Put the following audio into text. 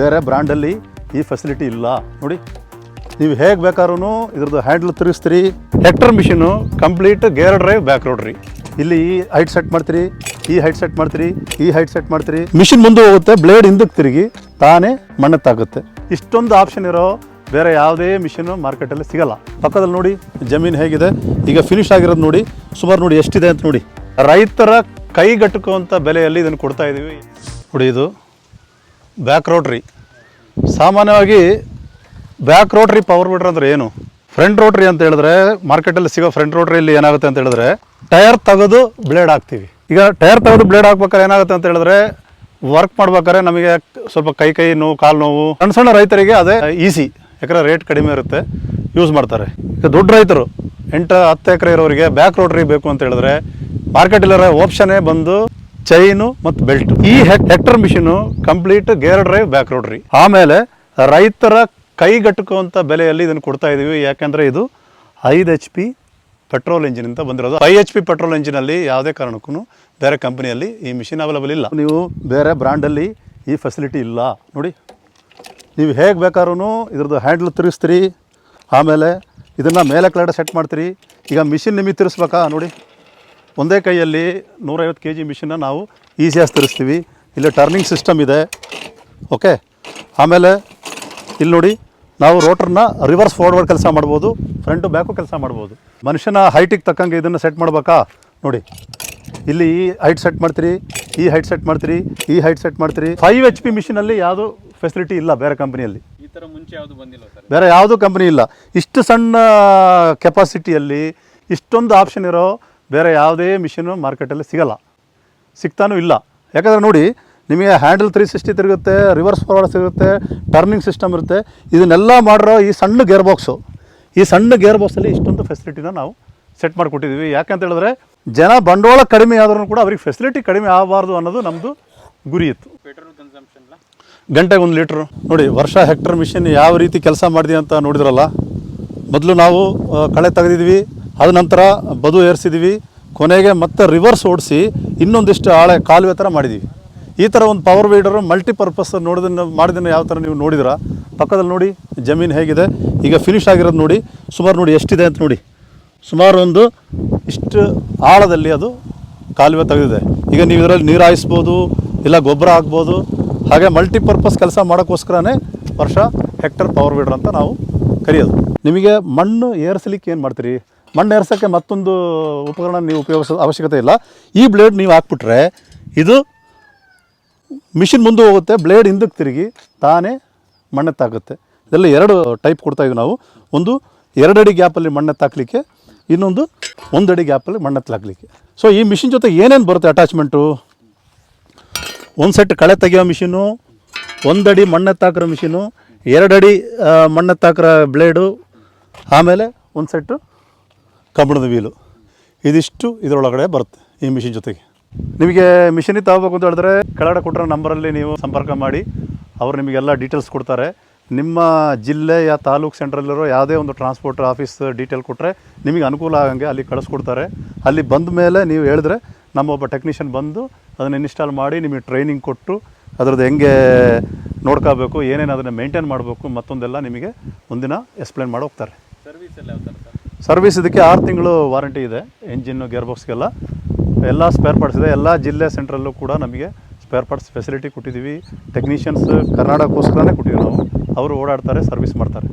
ಬೇರೆ ಬ್ರ್ಯಾಂಡಲ್ಲಿ ಈ ಫೆಸಿಲಿಟಿ ಇಲ್ಲ. ನೋಡಿ, ನೀವು ಹೇಗೆ ಬೇಕಾದ್ರೂ ಇದ್ರದ್ದು handle ತಿರುಗಿಸ್ತೀರಿ. Hector machine complete gear drive back road ಇಲ್ಲಿ ಈ ಹೈಟ್ ಸೆಟ್ ಮಾಡ್ತೀರಿ, ಈ ಹೈಟ್ ಸೆಟ್ ಮಾಡ್ತೀರಿ, ಈ ಹೈಟ್ ಸೆಟ್ ಮಾಡ್ತೀರಿ. ಮಿಷಿನ್ ಮುಂದೆ ಹೋಗುತ್ತೆ ಬ್ಲೇಡ್ ಹಿಂದಕ್ಕೆ ತಿರುಗಿ, ತಾನೇ ಮಣ್ಣತ್ತಾಗುತ್ತೆ. ಇಷ್ಟೊಂದು ಆಪ್ಷನ್ ಇರೋ ಬೇರೆ ಯಾವುದೇ ಮಿಷಿನು ಮಾರ್ಕೆಟಲ್ಲಿ ಸಿಗಲ್ಲ. ಪಕ್ಕದಲ್ಲಿ ನೋಡಿ, ಜಮೀನು ಹೇಗಿದೆ. ಈಗ ಫಿನಿಶ್ ಆಗಿರೋದು ನೋಡಿ, ಸುಮಾರು ನೋಡಿ ಎಷ್ಟಿದೆ ಅಂತ ನೋಡಿ. ರೈತರ ಕೈಗಟ್ಟುಕುವಂಥ ಬೆಲೆಯಲ್ಲಿ ಇದನ್ನು ಕೊಡ್ತಾ ಇದ್ದೀವಿ ನೋಡಿ ಇದು. ಬ್ಯಾಕ್ ರೋಟ್ರಿ ಸಾಮಾನ್ಯವಾಗಿ ಬ್ಯಾಕ್ ರೋಟ್ರಿ ಪವರ್ ಬಿಡ್ರ್ ಅಂದರೆ ಏನು? ಫ್ರಂಟ್ ರೋಟ್ರಿ ಅಂತ ಹೇಳಿದ್ರೆ ಮಾರ್ಕೆಟಲ್ಲಿ ಸಿಗೋ ಫ್ರಂಟ್ ರೋಟ್ರಿಯಲ್ಲಿ ಏನಾಗುತ್ತೆ ಅಂತ ಹೇಳಿದ್ರೆ ಟೈರ್ ತೆಗೆದು ಬ್ಲೇಡ್ ಹಾಕ್ತೀವಿ. ಈಗ ಟೈರ್ ತೆಗೆದು ಬ್ಲೇಡ್ ಹಾಕ್ಬೇಕಾದ್ರೆ ಏನಾಗುತ್ತೆ ಅಂತ ಹೇಳಿದ್ರೆ ವರ್ಕ್ ಮಾಡ್ಬೇಕಾದ್ರೆ ನಮಗೆ ಸ್ವಲ್ಪ ಕೈ ಕೈ ನೋವು, ಕಾಲು ನೋವು, ಸಣ್ಣ ಸಣ್ಣ ರೈತರಿಗೆ ಅದೇ ಈಸಿ ಯಾಕಂದರೆ ರೇಟ್ ಕಡಿಮೆ ಇರುತ್ತೆ ಯೂಸ್ ಮಾಡ್ತಾರೆ. ಈಗ ದೊಡ್ಡ ರೈತರು, ಎಂಟು ಹತ್ತು ಎಕರೆ ಇರೋರಿಗೆ ಬ್ಯಾಕ್ ರೋಟ್ರಿ ಬೇಕು ಅಂತ ಹೇಳಿದ್ರೆ ಮಾರ್ಕೆಟಲ್ಲಿರೋ ಆಪ್ಷನ್ನೇ ಬಂದು ಚೈನು ಮತ್ತು ಬೆಲ್ಟ್ ಈ Hector machine complete gear drive back rotary ಆಮೇಲೆ ರೈತರ ಕೈಗಟ್ಟುಕುವಂಥ ಬೆಲೆಯಲ್ಲಿ ಇದನ್ನು ಕೊಡ್ತಾ ಇದ್ದೀವಿ ಯಾಕಂದರೆ ಇದು ಐದು ಎಚ್ ಪಿ ಪೆಟ್ರೋಲ್ ಇಂಜಿನ್ ಅಂತ ಬಂದಿರೋದು. ಐ ಎಚ್ ಪಿ ಪೆಟ್ರೋಲ್ ಇಂಜಿನಲ್ಲಿ ಯಾವುದೇ ಕಾರಣಕ್ಕೂ ಬೇರೆ ಕಂಪನಿಯಲ್ಲಿ ಈ ಮಿಷಿನ್ ಅವೈಲಬಲ್ ಇಲ್ಲ. ನೀವು ಬೇರೆ ಬ್ರ್ಯಾಂಡಲ್ಲಿ ಈ ಫೆಸಿಲಿಟಿ ಇಲ್ಲ. ನೋಡಿ, ನೀವು ಹೇಗೆ ಬೇಕಾದ್ರೂ ಇದ್ರದ್ದು ಹ್ಯಾಂಡ್ಲ್ ತಿರುಗಿಸ್ತೀರಿ. ಆಮೇಲೆ ಇದನ್ನು ಮೇಲೆ ಕೆಳಗಡೆ ಸೆಟ್ ಮಾಡ್ತೀರಿ. ಈಗ ಮಿಷಿನ್ ನಿಮಗೆ ತಿರ್ಸ್ಬೇಕಾ ನೋಡಿ. ಒಂದೇ ಕೈಯಲ್ಲಿ ನೂರೈವತ್ತು ಕೆ ಜಿ ಮಿಷಿನ ನಾವು ಈಸಿಯಾಗಿ ತರಿಸ್ತೀವಿ. ಇಲ್ಲಿ ಟರ್ನಿಂಗ್ ಸಿಸ್ಟಮ್ ಇದೆ. ಓಕೆ ಆಮೇಲೆ ಇಲ್ಲಿ ನೋಡಿ ನಾವು ರೋಟ್ರನ್ನ ರಿವರ್ಸ್ ಫಾರ್ವರ್ಡ್ ಕೆಲಸ ಮಾಡ್ಬೋದು ಫ್ರಂಟು ಬ್ಯಾಕು ಕೆಲಸ ಮಾಡ್ಬೋದು. ಮನುಷ್ಯನ ಹೈಟಿಗೆ ತಕ್ಕಂಗೆ ಇದನ್ನು ಸೆಟ್ ಮಾಡ್ಬೇಕಾ? ನೋಡಿ. ಇಲ್ಲಿ ಈ ಹೈಟ್ ಸೆಟ್ ಮಾಡ್ತೀರಿ ಈ ಹೈಟ್ ಸೆಟ್ ಮಾಡ್ತೀರಿ ಈ ಹೈಟ್ ಸೆಟ್ ಮಾಡ್ತೀರಿ. ಫೈವ್ ಎಚ್ ಪಿ ಮಿಷಿನಲ್ಲಿ ಯಾವುದು ಫೆಸಿಲಿಟಿ ಇಲ್ಲ ಬೇರೆ ಕಂಪ್ನಿಯಲ್ಲಿ ಈ ಥರ ಮುಂಚೆ ಯಾವುದು ಬಂದಿಲ್ಲ ಸರ್? ಬೇರೆ ಯಾವುದೂ ಕಂಪ್ನಿ ಇಲ್ಲ. ಇಷ್ಟು ಸಣ್ಣ ಕೆಪಾಸಿಟಿಯಲ್ಲಿ ಇಷ್ಟೊಂದು ಆಪ್ಷನ್ ಇರೋ ಬೇರೆ ಯಾವುದೇ ಮಿಷಿನು ಮಾರ್ಕೆಟಲ್ಲಿ ಸಿಗಲ್ಲ. ಸಿಗ್ತಾನೂ ಇಲ್ಲ. ಯಾಕಂದರೆ ನೋಡಿ ನಿಮಗೆ ಹ್ಯಾಂಡಲ್ ತ್ರೀ ಸಿಕ್ಸ್ಟಿ ತಿರುಗುತ್ತೆ ರಿವರ್ಸ್ ಫಾರ್ವರ್ಡ್ ಸಿಗುತ್ತೆ ಟರ್ನಿಂಗ್ ಸಿಸ್ಟಮ್ ಇರುತ್ತೆ. ಇದನ್ನೆಲ್ಲ ಮಾಡಿರೋ ಈ ಸಣ್ಣ ಗೇರ್ ಬಾಕ್ಸು ಈ ಸಣ್ಣ ಗೇರ್ ಬಾಕ್ಸಲ್ಲಿ ಇಷ್ಟೊಂದು ಫೆಸಿಲಿಟಿನ ನಾವು ಸೆಟ್ ಮಾಡಿಕೊಟ್ಟಿದ್ದೀವಿ. ಯಾಕಂತ ಹೇಳಿದ್ರೆ ಜನ ಬಂಡವಾಳ ಕಡಿಮೆ ಆದ್ರೂ ಕೂಡ ಅವ್ರಿಗೆ ಫೆಸಿಲಿಟಿ ಕಡಿಮೆ ಆಗಬಾರ್ದು ಅನ್ನೋದು ನಮ್ಮದು ಗುರಿ ಇತ್ತು. ಗಂಟೆಗೆ ಒಂದು ಲೀಟ್ರು. ನೋಡಿ ವರ್ಷ ಹೆಕ್ಟರ್ ಮಿಷಿನ್ ಯಾವ ರೀತಿ ಕೆಲಸ ಮಾಡಿದೆ ಅಂತ ನೋಡಿದ್ರಲ್ಲ ಮೊದಲು ನಾವು ಕಳೆ ತೆಗೆದಿದ್ವಿ ಅದ ನಂತರ ಬದು ಏರಿಸಿದ್ವಿ ಕೊನೆಗೆ ಮತ್ತೆ ರಿವರ್ಸ್ ಓಡಿಸಿ ಇನ್ನೊಂದಿಷ್ಟು ಆಳೆ ಕಾಲುವೆ ಥರ ಮಾಡಿದ್ದೀವಿ ಈ ಥರ ಒಂದು ಪವರ್ ವೀಡರು ಮಲ್ಟಿಪರ್ಪಸ್ ನೋಡಿದನ್ನು ಮಾಡಿದ್ದನ್ನು ಯಾವ ಥರ ನೀವು ನೋಡಿದ್ರ? ಪಕ್ಕದಲ್ಲಿ ನೋಡಿ, ಜಮೀನು ಹೇಗಿದೆ. ಈಗ ಫಿನಿಶ್ ಆಗಿರೋದು ನೋಡಿ, ಸುಮಾರು ನೋಡಿ ಎಷ್ಟಿದೆ ಅಂತ ನೋಡಿ. ಸುಮಾರು ಒಂದು ಇಷ್ಟು ಆಳದಲ್ಲಿ ಅದು ಕಾಲುವೆ ತೆಗೆದಿದೆ. ಈಗ ನೀವು ಇದರಲ್ಲಿ ನೀರು ಹಾಯಿಸ್ಬೋದು, ಇಲ್ಲ ಗೊಬ್ಬರ ಹಾಕ್ಬೋದು. ಹಾಗೆ ಮಲ್ಟಿಪರ್ಪಸ್ ಕೆಲಸ ಮಾಡೋಕ್ಕೋಸ್ಕರನೇ ವರ್ಷ ಹೆಕ್ಟರ್ ಪವರ್ ವೀಡರ್ ಅಂತ ನಾವು ಕರೆಯೋದು. ನಿಮಗೆ ಮಣ್ಣು ಏರಿಸಲಿಕ್ಕೆ ಏನು ಮಾಡ್ತೀರಿ? ಮಣ್ಣು ಎರ್ಸೋಕ್ಕೆ ಮತ್ತೊಂದು ಉಪಕರಣ ನೀವು ಉಪಯೋಗಿಸೋ ಅವಶ್ಯಕತೆ ಇಲ್ಲ. ಈ ಬ್ಲೇಡ್ ನೀವು ಹಾಕ್ಬಿಟ್ರೆ ಇದು ಮಿಷಿನ್ ಮುಂದೆ ಹೋಗುತ್ತೆ ಬ್ಲೇಡ್ ಹಿಂದಕ್ಕೆ ತಿರುಗಿ ತಾನೇ ಮಣ್ಣೆತ್ತಾಗುತ್ತೆ ಇದೆಲ್ಲ ಎರಡು ಟೈಪ್ ಕೊಡ್ತಾ ಇದೀವಿ ನಾವು. ಒಂದು ಎರಡಡಿ ಗ್ಯಾಪಲ್ಲಿ ಮಣ್ಣೆತ್ತಾಕಲಿಕ್ಕೆ ಇನ್ನೊಂದು ಒಂದಡಿ ಗ್ಯಾಪಲ್ಲಿ ಮಣ್ಣೆತ್ತಾಕ್ಲಿಕ್ಕೆ ಸೊ ಈ ಮಿಷಿನ್ ಜೊತೆ ಏನೇನು ಬರುತ್ತೆ ಅಟ್ಯಾಚ್ಮೆಂಟು ಒಂದು ಸೆಟ್ ಕಳೆ ತೆಗೆಯೋ ಮಿಷಿನು ಒಂದಡಿ ಮಣ್ಣೆತ್ತಾಕಿರೋ ಮಿಷಿನು ಎರಡಡಿ ಮಣ್ಣೆ ಮಣ್ಣೆತ್ತಾಕಿರೋ ಬ್ಲೇಡು ಆಮೇಲೆ ಒಂದು ಸೆಟ್ಟು ಕಬ್ಬಣದ ವೀಲು. ಇದಿಷ್ಟು ಇದರೊಳಗಡೆ ಬರುತ್ತೆ ಈ ಮಿಷಿನ್ ಜೊತೆಗೆ. ನಿಮಗೆ ಮಿಷಿನಿ ತಗೋಬೇಕು ಅಂತ ಹೇಳಿದ್ರೆ ಕೆಳಗಡೆ ಕೊಟ್ಟಿರೋ ನಂಬರಲ್ಲಿ ನೀವು ಸಂಪರ್ಕ ಮಾಡಿ. ಅವರು ನಿಮಗೆಲ್ಲ ಡೀಟೇಲ್ಸ್ ಕೊಡ್ತಾರೆ. ನಿಮ್ಮ ಜಿಲ್ಲೆ ಜಿಲ್ಲೆಯ ತಾಲೂಕು ಸೆಂಟ್ರಲ್ಲಿರೋ ಯಾವುದೇ ಒಂದು ಟ್ರಾನ್ಸ್ಪೋರ್ಟ್ ಆಫೀಸ್ ಡೀಟೇಲ್ ಕೊಟ್ಟರೆ ನಿಮಗೆ ಅನುಕೂಲ ಆಗಂಗೆ ಅಲ್ಲಿ ಕಳಿಸ್ಕೊಡ್ತಾರೆ. ಅಲ್ಲಿ ಬಂದ ಮೇಲೆ ನೀವು ಹೇಳಿದ್ರೆ ನಮ್ಮ ಒಬ್ಬ ಟೆಕ್ನಿಷಿಯನ್ ಬಂದು ಅದನ್ನು ಇನ್ಸ್ಟಾಲ್ ಮಾಡಿ ನಿಮಗೆ ಟ್ರೈನಿಂಗ್ ಕೊಟ್ಟು ಅದರದ್ದು ಹೆಂಗೆ ನೋಡ್ಕೋಬೇಕು ಏನೇನು ಅದನ್ನು ಮೇಂಟೈನ್ ಮಾಡಬೇಕು ಮತ್ತೊಂದೆಲ್ಲ ನಿಮಗೆ ಒಂದಿನ ಎಕ್ಸ್ಪ್ಲೇನ್ ಮಾಡಿ ಹೋಗ್ತಾರೆ. ಸರ್ವಿಸ್ ಎಲ್ಲ ಯಾವ ಥರ ಸರ್? ಸರ್ವಿಸ್ ಇದಕ್ಕೆ ಆರು ತಿಂಗಳು ವಾರಂಟಿ ಇದೆ ಎಂಜಿನ್ನು ಗೇರ್ ಬಾಕ್ಸ್ಗೆಲ್ಲ ಎಲ್ಲ ಸ್ಪೇರ್ ಪಾರ್ಟ್ಸ್ ಇದೆ. ಎಲ್ಲ ಜಿಲ್ಲೆ ಸೆಂಟ್ರಲ್ಲೂ ಕೂಡ ನಮಗೆ ಸ್ಪೇರ್ ಪಾರ್ಟ್ಸ್ ಫೆಸಿಲಿಟಿ ಕೊಟ್ಟಿದ್ದೀವಿ. ಟೆಕ್ನಿಷಿಯನ್ಸ್ ಕರ್ನಾಟಕಕ್ಕೋಸ್ಕರನೇ ಕೊಟ್ಟಿದ್ದೀವಿ ನಾವು. ಅವರು ಓಡಾಡ್ತಾರೆ ಸರ್ವಿಸ್ ಮಾಡ್ತಾರೆ.